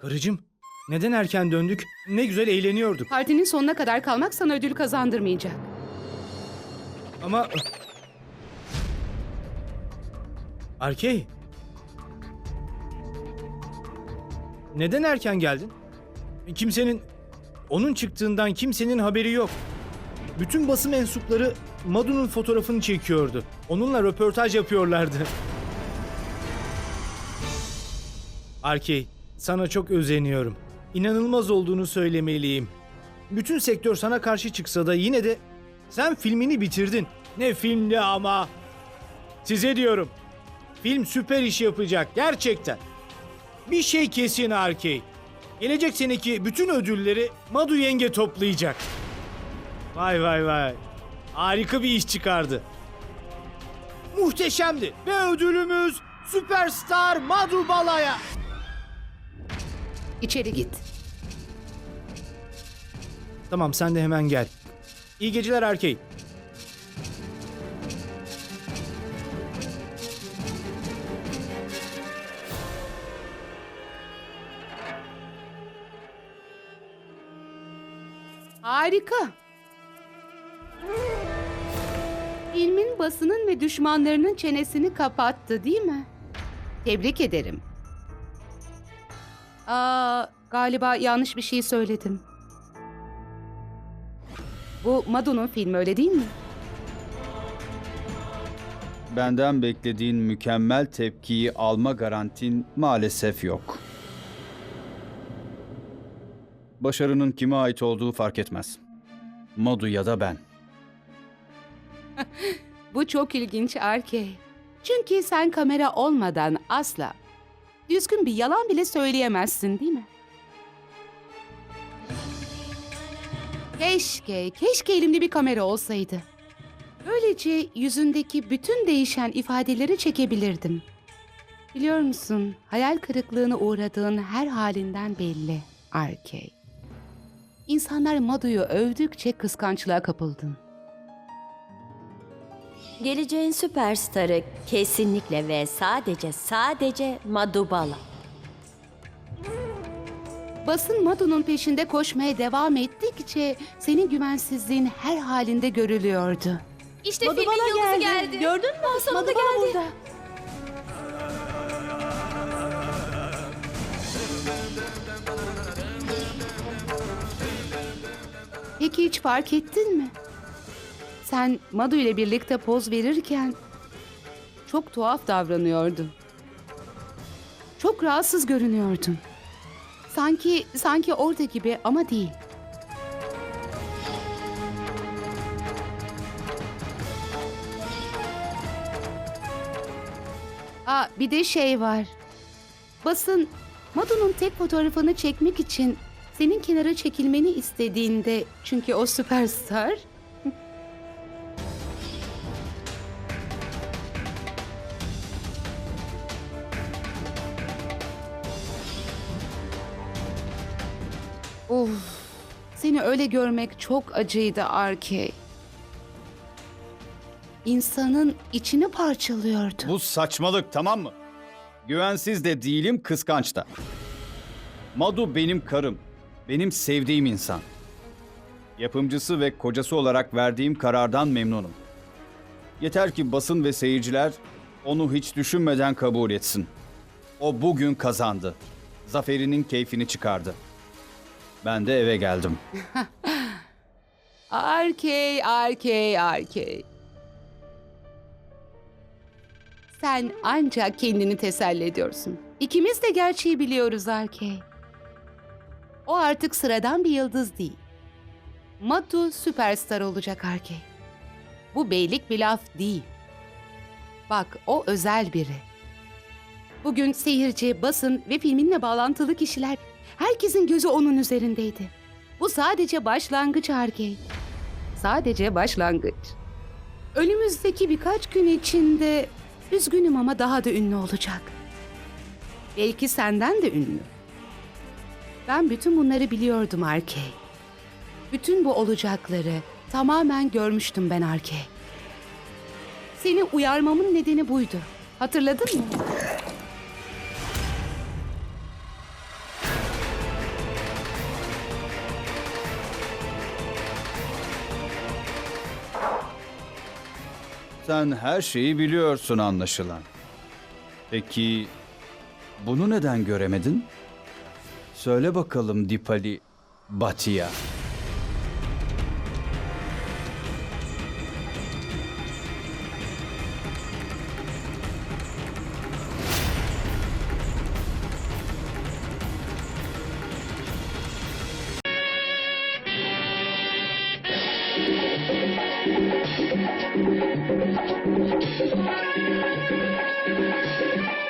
Karıcığım, neden erken döndük? Ne güzel eğleniyorduk. Partinin sonuna kadar kalmak sana ödül kazandırmayacak. Ama... Arkey. Neden erken geldin? Kimsenin... Onun çıktığından kimsenin haberi yok. Bütün basın mensupları Madu'nun fotoğrafını çekiyordu. Onunla röportaj yapıyorlardı. Arkey, sana çok özeniyorum. İnanılmaz olduğunu söylemeliyim. Bütün sektör sana karşı çıksa da yine de sen filmini bitirdin. Ne filmdi ama. Size diyorum. Film süper iş yapacak gerçekten. Bir şey kesin Arkey. Gelecek seneki bütün ödülleri Madu yenge toplayacak. Vay vay vay. Harika bir iş çıkardı. Muhteşemdi. Ve ödülümüz Süperstar Madu Bala'ya. İçeri git. Tamam sen de hemen gel. İyi geceler Arkey. Harika. Filmin basının ve düşmanlarının çenesini kapattı değil mi? Tebrik ederim. Aa, galiba yanlış bir şey söyledim. Bu Madu'nun filmi öyle değil mi? Benden beklediğin mükemmel tepkiyi alma garantin maalesef yok. Başarının kime ait olduğu fark etmez. Modu ya da ben. Bu çok ilginç Arkey. Çünkü sen kamera olmadan asla düzgün bir yalan bile söyleyemezsin değil mi? Keşke, keşke elimde bir kamera olsaydı. Böylece yüzündeki bütün değişen ifadeleri çekebilirdim. Biliyor musun, hayal kırıklığına uğradığın her halinden belli Arkey. İnsanlar Madu'yu övdükçe kıskançlığa kapıldın. Geleceğin süperstarı kesinlikle ve sadece sadece Madubala. Basın Madu'nun peşinde koşmaya devam ettikçe senin güvensizliğin her halinde görülüyordu. İşte filmin yıldızı geldi. Gördün mü? Sonunda geldi. Peki hiç fark ettin mi? Sen Madu ile birlikte poz verirken çok tuhaf davranıyordun. Çok rahatsız görünüyordun. Sanki sanki orada gibi ama değil. Aa, bir de şey var. Basın Madu'nun tek fotoğrafını çekmek için senin kenara çekilmeni istediğinde çünkü o süperstar. Of, seni öyle görmek çok acıydı Arkey. İnsanın içini parçalıyordu. Bu saçmalık tamam mı? Güvensiz de değilim, kıskanç da. Madu benim karım. Benim sevdiğim insan. Yapımcısı ve kocası olarak verdiğim karardan memnunum. Yeter ki basın ve seyirciler onu hiç düşünmeden kabul etsin. O bugün kazandı. Zaferinin keyfini çıkardı. Ben de eve geldim. Arkey, arkey, arkey. Sen ancak kendini teselli ediyorsun. İkimiz de gerçeği biliyoruz Arkey. O artık sıradan bir yıldız değil. Matu süperstar olacak Arkey. Bu beylik bir laf değil. Bak o özel biri. Bugün seyirci, basın ve filminle bağlantılı kişiler herkesin gözü onun üzerindeydi. Bu sadece başlangıç Arkey. Sadece başlangıç. Önümüzdeki birkaç gün içinde üzgünüm ama daha da ünlü olacak. Belki senden de ünlü. Ben bütün bunları biliyordum Arkey. Bütün bu olacakları tamamen görmüştüm ben Arkey. Seni uyarmamın nedeni buydu. Hatırladın mı? Sen her şeyi biliyorsun anlaşılan. Peki bunu neden göremedin? Söyle bakalım Dipali Batia. Thank you.